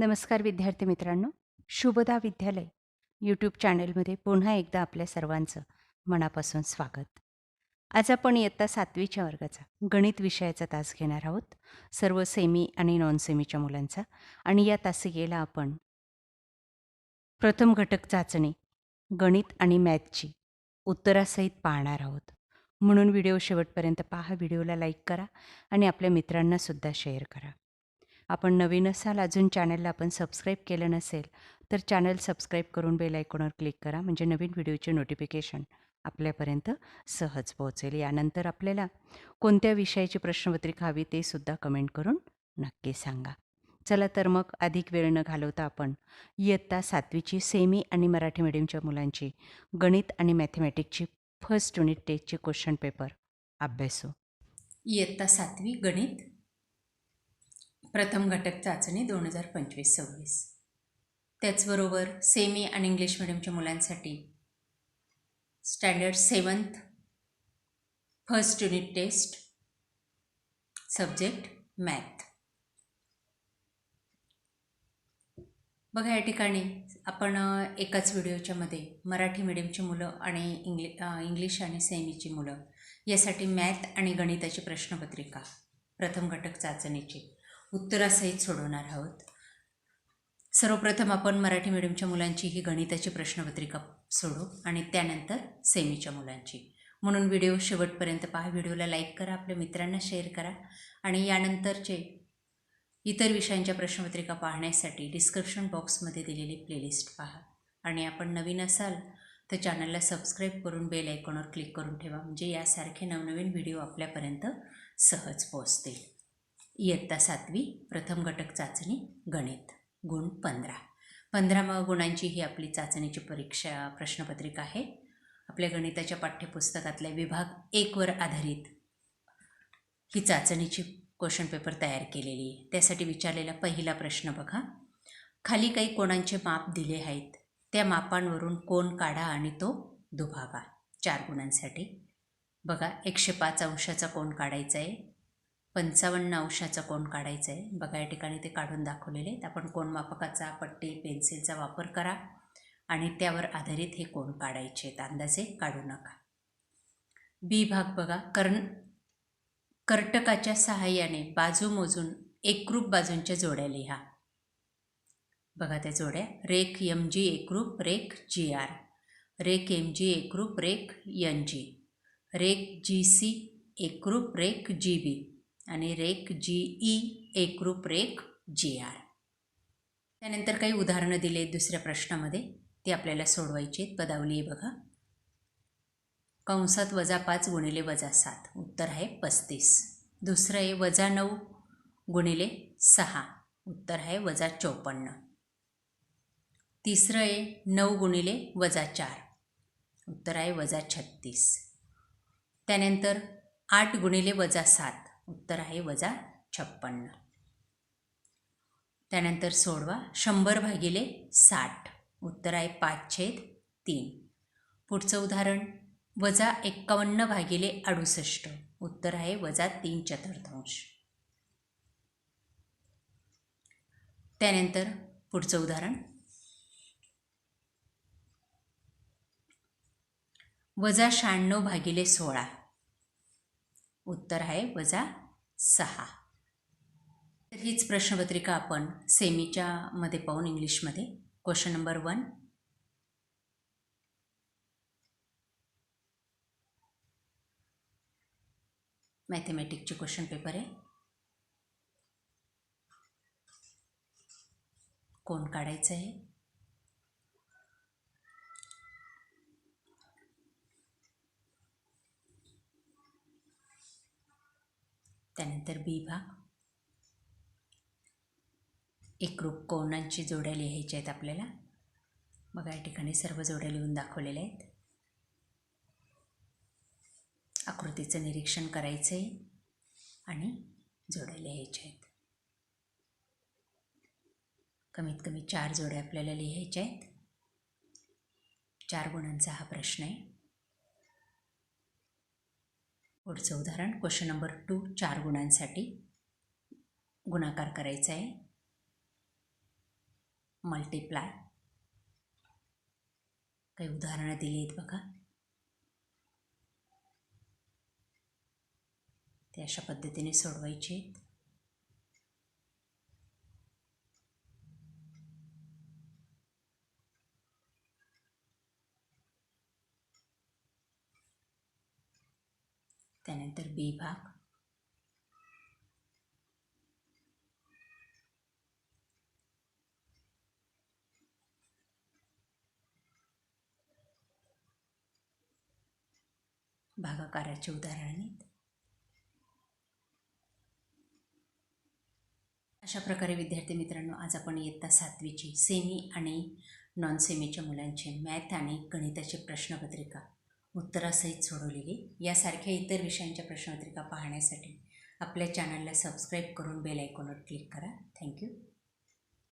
नमस्कार विद्यार्थी मित्रांनो. शुभदा विद्यालय यूट्यूब चॅनलमध्ये पुन्हा एकदा आपल्या सर्वांचं मनापासून स्वागत. आज आपण इयत्ता सातवीच्या वर्गाचा गणित विषयाचा तास घेणार आहोत. सर्व सेमी आणि नॉन सेमीच्या मुलांचा. आणि या तासिकेला आपण प्रथम घटक चाचणी गणित आणि मॅथची उत्तरासहित पाहणार आहोत. म्हणून व्हिडिओ शेवटपर्यंत पहा. व्हिडिओला लाईक करा आणि आपल्या मित्रांनासुद्धा शेअर करा. आपण नवीन असाल अजून चॅनलला आपण सबस्क्राईब केलं नसेल तर चॅनल सबस्क्राईब करून बेल आयकॉनवर क्लिक करा. म्हणजे नवीन व्हिडिओचे नोटिफिकेशन आपल्यापर्यंत सहज पोहोचेल. यानंतर आपल्याला कोणत्या विषयाची प्रश्नपत्रिका हवी ते सुद्धा कमेंट करून नक्की सांगा. चला तर मग अधिक वेळ न घालवता आपण इयत्ता सातवीची सेमी आणि मराठी मीडियमच्या मुलांची गणित आणि मॅथमॅटिक्सची फर्स्ट युनिट टेस्टचे क्वेश्चन पेपर अभ्यासू. इयत्ता सातवी गणित प्रथम घटक चाचणी दोन हजार पंचवीस सव्वीस. त्याचबरोबर सेमी आणि इंग्लिश मिडियमच्या मुलांसाठी standard seventh first unit test subject math बघा या ठिकाणी आपण एकाच व्हिडिओच्या मध्ये मराठी मिडियमची मुलं आणि इंग्लि इंग्लिश आणि सेमीची मुलं यासाठी मॅथ आणि गणिताची प्रश्नपत्रिका प्रथम घटक चाचणीची. उत्तरासहित सोडवणार आहोत. सर्वप्रथम आपण मराठी मिडियमच्या मुलांची ही गणिताची प्रश्नपत्रिका सोडू आणि त्यानंतर सेमीच्या मुलांची. म्हणून व्हिडिओ शेवटपर्यंत पहा. व्हिडिओला लाईक करा आपल्या मित्रांना शेअर करा आणि यानंतरचे इतर विषयांच्या प्रश्नपत्रिका पाहण्यासाठी डिस्क्रिप्शन बॉक्समध्ये दिलेली प्लेलिस्ट पहा. आणि आपण नवीन असाल तर चॅनलला सबस्क्राईब करून बेल आयकॉनवर क्लिक करून ठेवा. म्हणजे यासारखे नवनवीन व्हिडिओ आपल्यापर्यंत सहज पोहोचतील. इयत्ता सातवी प्रथम घटक चाचणी गणित. गुण पंधरा. पंधरा गुणांची ही आपली चाचणीची परीक्षा प्रश्नपत्रिका आहे. आपल्या गणिताच्या पाठ्यपुस्तकातल्या विभाग एकवर आधारित ही चाचणीची क्वेश्चन पेपर तयार केलेली आहे. त्यासाठी विचारलेला पहिला प्रश्न बघा. खाली काही कोणांचे माप दिले आहेत? त्या मापांवरून कोण काढा आणि तो दुभागा. चार गुणांसाठी. बघा एकशे पाच अंशाचा कोण काढायचा आहे? पंचावन्न अंशाचा कोण काढायचा आहे? बघा या ठिकाणी ते काढून दाखवलेले आहेत. आपण कोण मापकाचा पट्टी पेन्सिलचा वापर करा आणि त्यावर आधारित हे कोण काढायचे आहेत? अंदाजे काढू नका. बी भाग बघा. कर्ण कर्टकाच्या सहाय्याने बाजू मोजून एकरूप बाजूंच्या जोड्या लिहा. बघा त्या जोड्या. रेख एम जी एकरूप रेख जी आर रेख एम जी एकरूप रेख एन जी रेख जी सी एकरूप रेख जी बी आणि रेख जी ई एकरूप रेख जी आर. त्यानंतर काही उदाहरणं दिले आहेत दुसऱ्या प्रश्नामध्ये. ती आपल्याला सोडवायची आहेत. पदावली आहे बघा. कंसात वजा पाच गुणिले वजा सात. उत्तर आहे पस्तीस. दुसरं आहे वजा नऊ गुणिले सहा. उत्तर आहे वजा चौपन्न. तिसरं आहे नऊ गुणिले वजा चार. उत्तर आहे वजा छत्तीस. त्यानंतर आठ गुणिले वजा सात. उत्तर आहे वजा छप्पन्न. त्यानंतर सोडवा. शंभर भागिले साठ. उत्तर आहे पाच छेद तीन. पुढचं उदाहरण. वजा एक्कावन्न भागिले अडुसष्ट. उत्तर आहे वजा तीन चतुर्थांश. त्यानंतर पुढचं उदाहरण. वजा शहाण्णव भागिले सोळा. उत्तर आहे वजा सहा. तर हीच प्रश्नपत्रिका आपण सेमीच्या मध्ये पाहून इंग्लिशमध्ये क्वेश्चन नंबर वन मॅथमॅटिकचे क्वेश्चन पेपर आहे. कोण काढायचं आहे? त्यानंतर बी भाग एकरूप कोणांची जोड्या लिहायच्या आहेत आपल्याला? बघा या ठिकाणी सर्व जोड्या लिहून दाखवलेल्या आहेत. आकृतीचं निरीक्षण करायचं आहे आणि जोड्या लिहायच्या आहेत. कमीत कमी चार जोड्या आपल्याला लिहायच्या आहेत. चार गुणांचा हा प्रश्न आहे. पुढचं उदाहरण क्वेश्चन नंबर टू चार गुणांसाठी गुणाकार करायचा आहे. मल्टिप्लाय काही उदाहरणं दिली आहेत बघा. ते अशा पद्धतीने सोडवायचे आहेत. त्यानंतर बी भाग भागाकाराचे उदाहरण आहेत. अशा प्रकारे विद्यार्थी मित्रांनो आज आपण इयत्ता सातवीची सेमी आणि नॉन सेमीच्या मुलांचे मॅथ आणि गणिताची प्रश्नपत्रिका उत्तरासहित सोडवलेली यासारख्या इतर विषयांच्या प्रश्नपत्रिका पाहण्यासाठी आपल्या चॅनलला सबस्क्राईब करून बेल आयकॉनवर क्लिक करा. थँक्यू